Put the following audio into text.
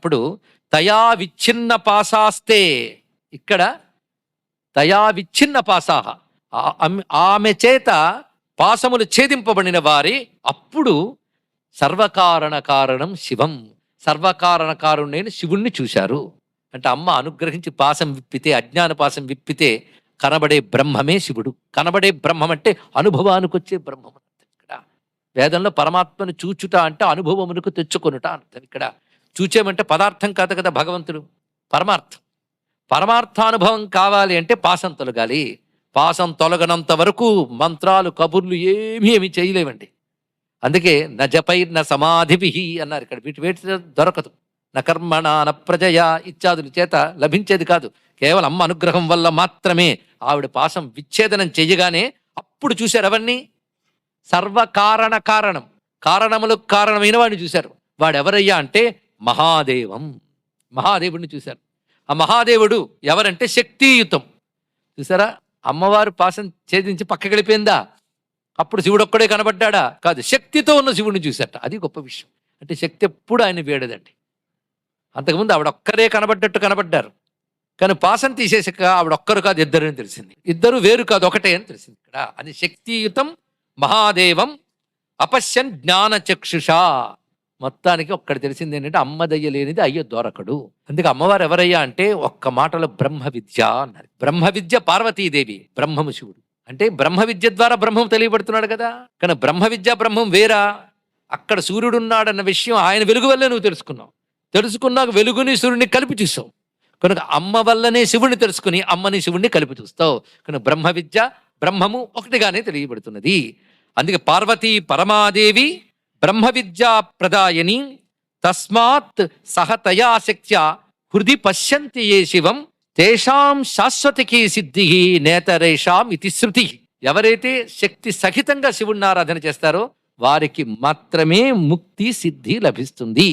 ఇప్పుడు తయా విచ్ఛిన్న పాసాస్తే ఇక్కడ తయా విచ్ఛిన్న పాసాహ ఆమె- చేత పాసములు ఛేదింపబడిన వారి అప్పుడు సర్వకారణ కారణం శివం. సర్వకారణ కారుణ్ణైన శివుణ్ణి చూశారు. అంటే అమ్మ అనుగ్రహించి పాసం విప్పితే అజ్ఞాన పాసం విప్పితే కనబడే బ్రహ్మమే శివుడు. కనబడే బ్రహ్మం అంటే అనుభవానికి వచ్చే బ్రహ్మం ఇక్కడ. వేదంలో పరమాత్మను చూచుట అంటే అనుభవమునకు తెచ్చుకొనుట అర్థం ఇక్కడ. చూచామంటే పదార్థం కాదు కదా భగవంతుడు. పరమార్థం. పరమార్థానుభవం కావాలి అంటే పాసం తొలగాలి. పాసం తొలగనంత వరకు మంత్రాలు కబుర్లు ఏమీ ఏమి చేయలేవండి. అందుకే న జపై న సమాధిభి అన్నారు ఇక్కడ. వీటి వేటి దొరకదు. న కర్మణ న ప్రజయ ఇత్యాదుల చేత లభించేది కాదు. కేవలం అమ్మ అనుగ్రహం వల్ల మాత్రమే ఆవిడ పాసం విచ్ఛేదనం చేయగానే అప్పుడు చూశారు అవన్నీ. సర్వకారణ కారణం. కారణములకు కారణమైన వాడిని చూశారు. వాడెవరయ్యా అంటే మహాదేవం. మహాదేవుడిని చూశారు. ఆ మహాదేవుడు ఎవరంటే శక్తియుతం. చూసారా అమ్మవారు పాసం ఛేదించి పక్కకి వెళ్ళిపోయిందా? అప్పుడు శివుడు ఒక్కడే కనబడ్డాడా? కాదు శక్తితో ఉన్న శివుడిని చూశాట అది గొప్ప విషయం. అంటే శక్తి ఎప్పుడు ఆయన వేడదండి. అంతకుముందు ఆవిడ ఒక్కరే కనబడ్డట్టు కనబడ్డారు. కానీ పాసం తీసేసాక ఆవిడ ఒక్కరు కాదు ఇద్దరు అని తెలిసింది. ఇద్దరు వేరు కాదు ఒకటే అని తెలిసింది ఇక్కడ. అది శక్తియుతం మహాదేవం అపశ్యన్ జ్ఞానచక్షుషా మొత్తానికి ఒక్కడ తెలిసింది ఏంటంటే అమ్మదయ్య లేనిది అయ్య దొరకడు. అందుకే అమ్మవారు ఎవరయ్యా అంటే ఒక్క మాటలో బ్రహ్మ విద్య అన్నారు. బ్రహ్మ విద్య పార్వతీదేవి బ్రహ్మము శివుడు. అంటే బ్రహ్మ విద్య ద్వారా బ్రహ్మం తెలియబడుతున్నాడు కదా. కానీ బ్రహ్మ విద్య బ్రహ్మం వేరా? అక్కడ సూర్యుడున్నాడన్న విషయం ఆయన వెలుగు వల్లే నువ్వు తెలుసుకున్నావు. తెలుసుకున్నాక వెలుగుని సూర్యుని కలిపి చూసావు కనుక అమ్మ వల్లనే శివుణ్ణి తెలుసుకుని అమ్మని శివుణ్ణి కలిపి చూస్తావు. కనుక బ్రహ్మ విద్య బ్రహ్మము ఒకటిగానే తెలియబడుతున్నది. అందుకే పార్వతీ పరమాదేవి బ్రహ్మ విద్యా ప్రదాయని తస్మాత్ సహతయా శక్త్య హృది పశ్యంతి ఏ శివం తేషాం శాశ్వతికి సిద్ధి నేతరేషాం ఇది శృతి ఎవరైతే శక్తి సహితంగా శివుణ్ణి ఆరాధన చేస్తారో వారికి మాత్రమే ముక్తి సిద్ధి లభిస్తుంది.